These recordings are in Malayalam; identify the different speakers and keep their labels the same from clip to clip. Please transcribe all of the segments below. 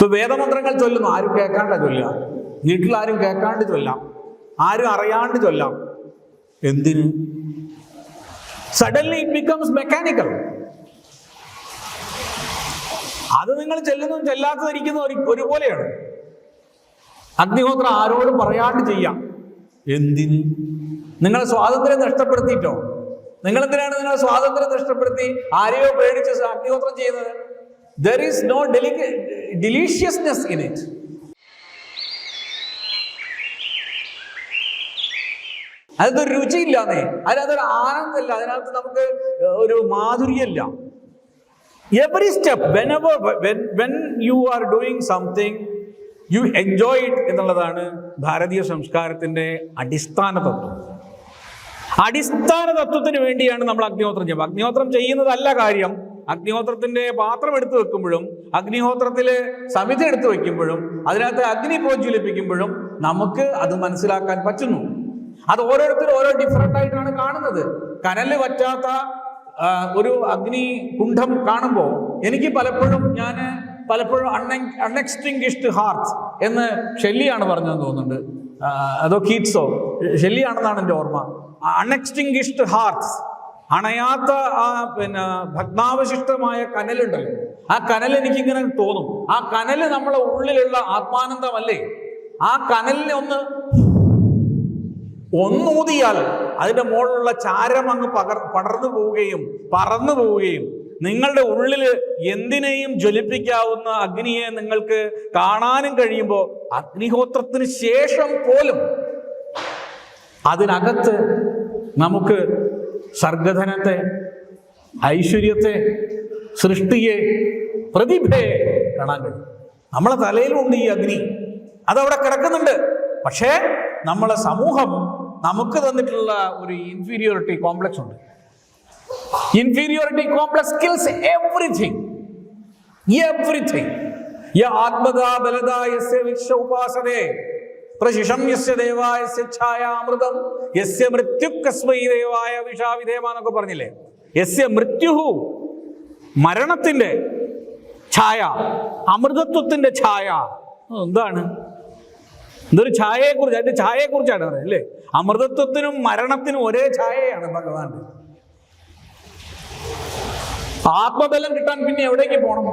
Speaker 1: ഇപ്പൊ വേദമന്ത്രങ്ങൾ ചൊല്ലുന്നു. ആരും കേൾക്കാണ്ട ചൊല്ലാം വീട്ടിൽ ആരും കേൾക്കാണ്ട് ചൊല്ലാം. ആരും അറിയാണ്ട് ചൊല്ലാം. എന്തിന്? സഡൻലി ഇറ്റ് ബിക്കംസ് മെക്കാനിക്കൽ അത് നിങ്ങൾ ചെല്ലുന്നതും ചെല്ലാത്തതിരിക്കുന്ന ഒരു ഒരുപോലെയാണ്. അഗ്നിഹോത്രം ആരോടും പറയാണ്ട് ചെയ്യാം. എന്തിന്? നിങ്ങളെ സ്വാതന്ത്ര്യം നഷ്ടപ്പെടുത്തിയിട്ടോ? നിങ്ങൾ എന്തിനാണ് നിങ്ങളെ സ്വാതന്ത്ര്യം നഷ്ടപ്പെടുത്തി? ആരെയോ പേടിച്ച് അഗ്നിഹോത്രം ചെയ്യുന്നത്? ദർ ഈസ് നോ ഡെലിക്ക ഡിലീഷ്യസ്നെസ് ഇൻ ഇറ്റ് അതിനകത്തൊരു രുചിയില്ലാന്നേ അതിനകത്തൊരു ആനന്ദമില്ല. അതിനകത്ത് നമുക്ക് ഒരു മാധുര്യമില്ല. Every step when ever when you are doing something you enjoy it എന്നുള്ളതാണ് ഭാരതീയ സംസ്കാരത്തിന്റെ അടിസ്ഥാന തത്വം. അടിസ്ഥാന തത്വത്തിന് വേണ്ടിയാണ് നമ്മൾ അഗ്നിഹോത്രം ചെയ്യുന്നത് അഗ്നിഹോത്രം ചെയ്യുന്നതല്ല കാര്യം. അഗ്നിഹോത്രത്തിന്റെ പാത്രം എടുത്തു വെക്കുമ്പോഴും അഗ്നിഹോത്രത്തിലെ സമിതി എടുത്തു വെക്കുമ്പോഴും അതിനകത്ത് അഗ്നി പ്രോജ്വലിപ്പിക്കുമ്പോഴും നമുക്ക് അത് മനസ്സിലാക്കാൻ പറ്റുന്നു. അത് ഓരോരുത്തരും ഓരോ ഡിഫറെന്റ് ആയിട്ടാണ് കാണുന്നത്. കനൽ പറ്റാത്ത ഒരു അഗ്നി കുണ്ഠം കാണുമ്പോൾ എനിക്ക് പലപ്പോഴും ഞാൻ പലപ്പോഴും അൺ അൺഎക്സ്റ്റിങ്ക്വിഷ്ഡ് ഹാർട്ട് എന്ന് ഷെല്ലിയാണ് പറഞ്ഞതെന്ന് തോന്നുന്നുണ്ട്. അതോ കീറ്റ്സോ? ഷെല്ലിയാണെന്നാണ് എന്റെ ഓർമ്മ. അൺഎക്സ്റ്റിങ്ക്വിഷ്ഡ് ഹാർട്ട്സ് അണയാത്ത ആ പിന്നെ ഭഗ്നാവശിഷ്ടമായ കനലുണ്ടല്ലോ. ആ കനൽ എനിക്കിങ്ങനെ തോന്നും. ആ കനൽ നമ്മളെ ഉള്ളിലുള്ള ആത്മാനന്ദമല്ലേ? ആ കനലിനെ ഒന്ന് ഒന്നൂതിയാൽ അതിന്റെ മുകളിലുള്ള ചാരം അങ്ങ് പകർ പടർന്നു പോവുകയും പറന്നു പോവുകയും നിങ്ങളുടെ ഉള്ളിൽ എന്തിനേയും ജ്വലിപ്പിക്കാവുന്ന അഗ്നിയെ നിങ്ങൾക്ക് കാണാനും കഴിയുമ്പോൾ അഗ്നിഹോത്രത്തിന് ശേഷം പോലും അതിനകത്ത് നമുക്ക് സർഗധനത്തെ ഐശ്വര്യത്തെ സൃഷ്ടിയെ പ്രതിഭയെ കാണാൻ കഴിയും. നമ്മളെ തലയിലുണ്ട് ഈ അഗ്നി. അതവിടെ കിടക്കുന്നുണ്ട്. പക്ഷേ നമ്മളെ സമൂഹം നമുക്ക് തന്നിട്ടുള്ള ഒരു ഇൻഫീരിയോറിറ്റി കോംപ്ലക്സ് ഉണ്ട്. Inferiority complex kills everything everything യ ആത്മദാ ബലദാ യസ്യ വിശ്വ ഉപാസതേ പ്രശിഷം യസ്യ ദേവായസ്യ ഛായാമൃതം യസ്യ മൃത്യു കസ്മൈ ദേവായ എന്നൊക്കെ പറഞ്ഞില്ലേ? യസ്യ മൃത്യുഹു മരണത്തിന്റെ ഛായ അമൃതത്വത്തിന്റെ ഛായ. എന്താണ്? ഇതൊരു ഛായയെക്കുറിച്ച് അതിന്റെ ഛായയെക്കുറിച്ചാണ് പറയുന്നത് അല്ലേ? അമൃതത്വത്തിനും മരണത്തിനും ഒരേ ഛായയാണ് ഭഗവാന്റെ. ആത്മബലം കിട്ടാൻ പിന്നെ എവിടേക്ക് പോകണം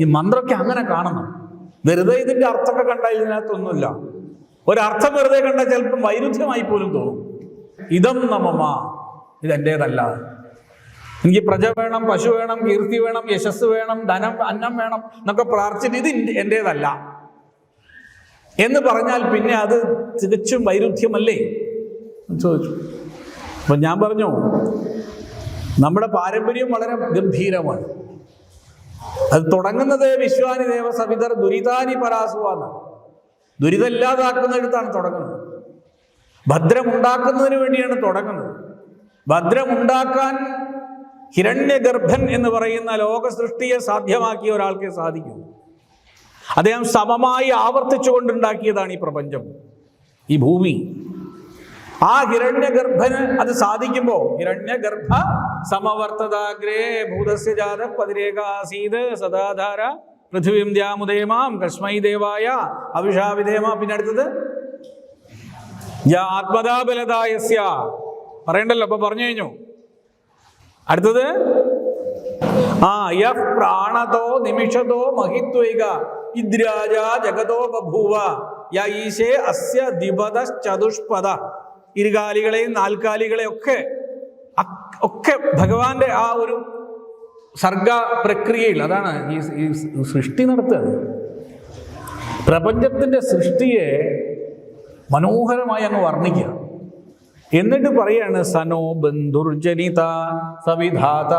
Speaker 1: ഈ മന്ത്രമൊക്കെ അങ്ങനെ കാണണം. വെറുതെ ഇതിന്റെ അർത്ഥമൊക്കെ കണ്ടാൽ ഇതിനകത്തൊന്നുമില്ല. ഒരർത്ഥം വെറുതെ കണ്ടാൽ ചിലപ്പം വൈരുദ്ധ്യമായി പോലും തോന്നും. ഇതം നമമ ഇതെന്റേതല്ല എനിക്ക് പ്രജ വേണം പശു വേണം കീർത്തി വേണം യശസ് വേണം ധനം അന്നം വേണം എന്നൊക്കെ പ്രാർത്ഥിച്ചിട്ട് ഇത് എന്റേതല്ല എന്ന് പറഞ്ഞാൽ പിന്നെ അത് തികച്ചും വൈരുദ്ധ്യമല്ലേ? ചോദിച്ചു. അപ്പൊ ഞാൻ പറഞ്ഞു നമ്മുടെ പാരമ്പര്യം വളരെ ഗംഭീരമാണ്. അത് തുടങ്ങുന്നത് വിശ്വാനി ദേവസവിതർ ദുരിതാനി പരാസുവാന്ന് ദുരിതം ഇല്ലാതാക്കുന്നിടത്താണ് തുടങ്ങുന്നത്. ഭദ്രമുണ്ടാക്കുന്നതിന് വേണ്ടിയാണ് തുടങ്ങുന്നത്. ഭദ്രമുണ്ടാക്കാൻ ഹിരണ്യഗർഭൻ എന്ന് പറയുന്ന ലോക സൃഷ്ടിയെ സാധ്യമാക്കിയ ഒരാൾക്കേ സാധിക്കൂ. അദ്ദേഹം സമമായി ആവർത്തിച്ചു കൊണ്ടുണ്ടാക്കിയതാണ് ഈ പ്രപഞ്ചം. ഈ ഭൂമി. ആ ഹിരണ്യഗർഭന് അത് സാധിക്കുമ്പോൾ ഹിരണ്യഗർഭ സമവർത്തതാഗ്രേ ഭൂതസ്യ ജാത പതിരേകാസീത് സദാധാര പൃഥ്വീം ദ്യാമുദേമാം കസ്മൈ ദേവായ അഭിഷാവിധേയമാ പിന്നെ അടുത്തത്? യാ ആത്മതാബലദായസ്യ പറയണ്ടല്ലോ അപ്പൊ പറഞ്ഞു കഴിഞ്ഞു. അടുത്തത്? ആ യഹ് പ്രാണതോ നിമിഷതോ മഹിത്വൈക ഇദ്രാജ ജഗതോ ബഭൂവ യ ഈശേ അസ്യ ദിപത ചതുഷ്പദ ഇരുകാലികളെയും നാൽക്കാലികളെയും ഒക്കെ ഒക്കെ ഭഗവാന്റെ ആ ഒരു സർഗ പ്രക്രിയയിൽ അതാണ് ഈ സൃഷ്ടി നടത്തുക. പ്രപഞ്ചത്തിന്റെ സൃഷ്ടിയെ മനോഹരമായി അങ്ങ് വർണിക്കുക. എന്നിട്ട് പറയാണ് സനോ ബന്ധുർജനിത സവിധാത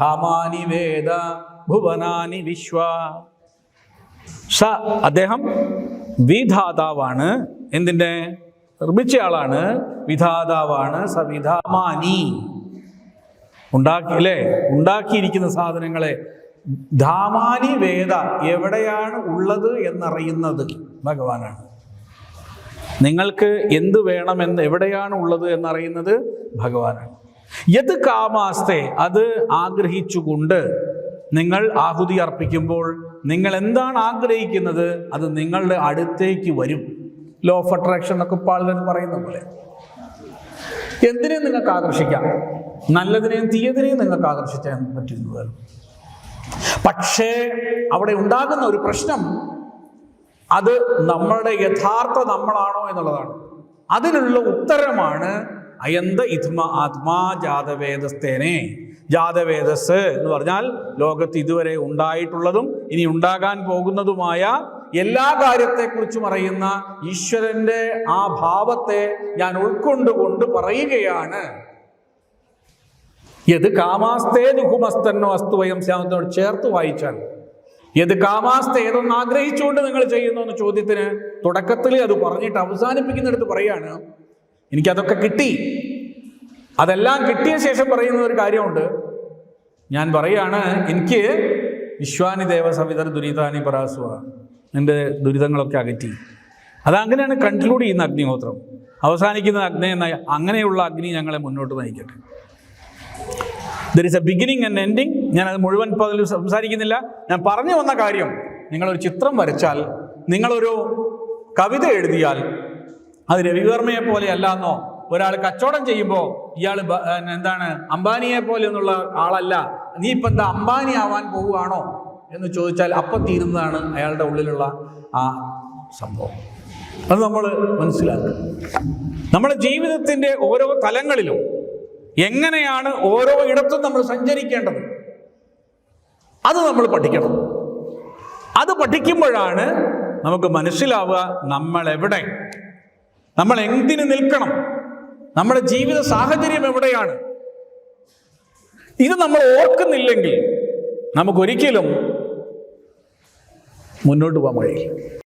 Speaker 1: ഭാമാനി വേദ ഭുവനാനി വിശ്വ. സ അദ്ദേഹം വിധാതാവാണ്. എന്തിന്റെ? നിർമ്മിച്ചയാളാണ്. വിധാതാവാണ് സവിധാമാനി. ഉണ്ടാക്കി ഉണ്ടാക്കിയിരിക്കുന്ന സാധനങ്ങളെ ധാമാനി വേദ എവിടെയാണ് ഉള്ളത് എന്നറിയുന്നത്? ഭഗവാനാണ്. നിങ്ങൾക്ക് എന്ത് വേണമെന്ന് എവിടെയാണ് ഉള്ളത് എന്നറിയുന്നത്? ഭഗവാനാണ്. യത് കാമാസ്തെ അത് ആഗ്രഹിച്ചുകൊണ്ട് നിങ്ങൾ ആഹുതി അർപ്പിക്കുമ്പോൾ നിങ്ങൾ എന്താണ് ആഗ്രഹിക്കുന്നത്? അത് നിങ്ങളുടെ അടുത്തേക്ക് വരും. ലോ ഓഫ് അട്രാക്ഷൻ എന്നൊക്കെ പാളുകൾ പറയുന്ന പോലെ. എന്തിനേയും നിങ്ങൾക്ക് ആകർഷിക്കാം. നല്ലതിനെയും തീയതിനെയും നിങ്ങൾക്ക് ആകർഷിക്കാൻ പറ്റുന്നത് പക്ഷേ അവിടെ ഉണ്ടാകുന്ന ഒരു പ്രശ്നം അത് നമ്മളുടെ യഥാർത്ഥ നമ്മളാണോ എന്നുള്ളതാണ്. അതിനുള്ള ഉത്തരമാണ് അയന്ത ഇത്മ ആത്മാ ജാതവേദസ്തേനെ. ജാതവേദസ് എന്ന് പറഞ്ഞാൽ ലോകത്ത് ഇതുവരെ ഉണ്ടായിട്ടുള്ളതും ഇനി ഉണ്ടാകാൻ പോകുന്നതുമായ എല്ലാ കാര്യത്തെക്കുറിച്ചും അറിയുന്ന ഈശ്വരന്റെ ആ ഭാവത്തെ ഞാൻ ഉൾക്കൊണ്ടുകൊണ്ട് പറയുകയാണ്. യത് കാമാസ്തേ ദുഃഖമസ്തന്നോ അസ്തുവയം ശ്യാമത്തിനോട് ചേർത്ത് വായിച്ചാൽ യത് കാമാസ്തേ ഏതൊന്ന് ആഗ്രഹിച്ചുകൊണ്ട് നിങ്ങൾ ചെയ്യുന്നു എന്ന ചോദ്യത്തിന് തുടക്കത്തിൽ അത് പറഞ്ഞിട്ട് അവസാനിപ്പിക്കുന്നിടത്ത് പറയാണ് എനിക്കതൊക്കെ കിട്ടി. അതെല്ലാം കിട്ടിയ ശേഷം പറയുന്ന ഒരു കാര്യമുണ്ട്. ഞാൻ പറയാണ് എനിക്ക് വിശ്വാനി ദേവ സവിതർ ദുരിതാനി പരാസുവ. എന്റെ ദുരിതങ്ങളൊക്കെ അകറ്റി. അതങ്ങനെയാണ് കൺക്ലൂഡ് ചെയ്യുന്ന അഗ്നിഹോത്രം. അവസാനിക്കുന്ന അഗ്നി എന്ന- അങ്ങനെയുള്ള അഗ്നി ഞങ്ങളെ മുന്നോട്ട് നയിക്കട്ടെ. There is a beginning and ending ഞാൻ അത് മുഴുവൻ പതിൽ സംസാരിക്കുന്നില്ല. ഞാൻ പറഞ്ഞു വന്ന കാര്യം നിങ്ങളൊരു ചിത്രം വരച്ചാൽ നിങ്ങളൊരു കവിത എഴുതിയാൽ അത് രവിവർമ്മയെ പോലെ അല്ലാന്നോ ഒരാൾ കച്ചവടം ചെയ്യുമ്പോൾ ഇയാൾ എന്താണ് അംബാനിയെ പോലെ എന്നുള്ള ആളല്ല. നീ ഇപ്പം എന്താ അംബാനി ആവാൻ പോവുകയാണോ? എന്ന് ചോദിച്ചാൽ അപ്പം തീരുന്നതാണ് അയാളുടെ ഉള്ളിലുള്ള ആ സംഭവം. അത് നമ്മൾ മനസ്സിലാക്കുക. നമ്മുടെ ജീവിതത്തിന്റെ ഓരോ തലങ്ങളിലും എങ്ങനെയാണ് ഓരോ ഇടത്തും നമ്മൾ സഞ്ചരിക്കേണ്ടത്? അത് നമ്മൾ പഠിക്കണം. അത് പഠിക്കുമ്പോഴാണ് നമുക്ക് മനസ്സിലാവുക നമ്മൾ എവിടെ നമ്മൾ എന്തിനു നിൽക്കണം? നമ്മുടെ ജീവിത സാഹചര്യം എവിടെയാണ്? ഇത് നമ്മൾ ഓർക്കുന്നില്ലെങ്കിൽ നമുക്കൊരിക്കലും മുന്നോട്ട് പോകാൻ കഴിയില്ല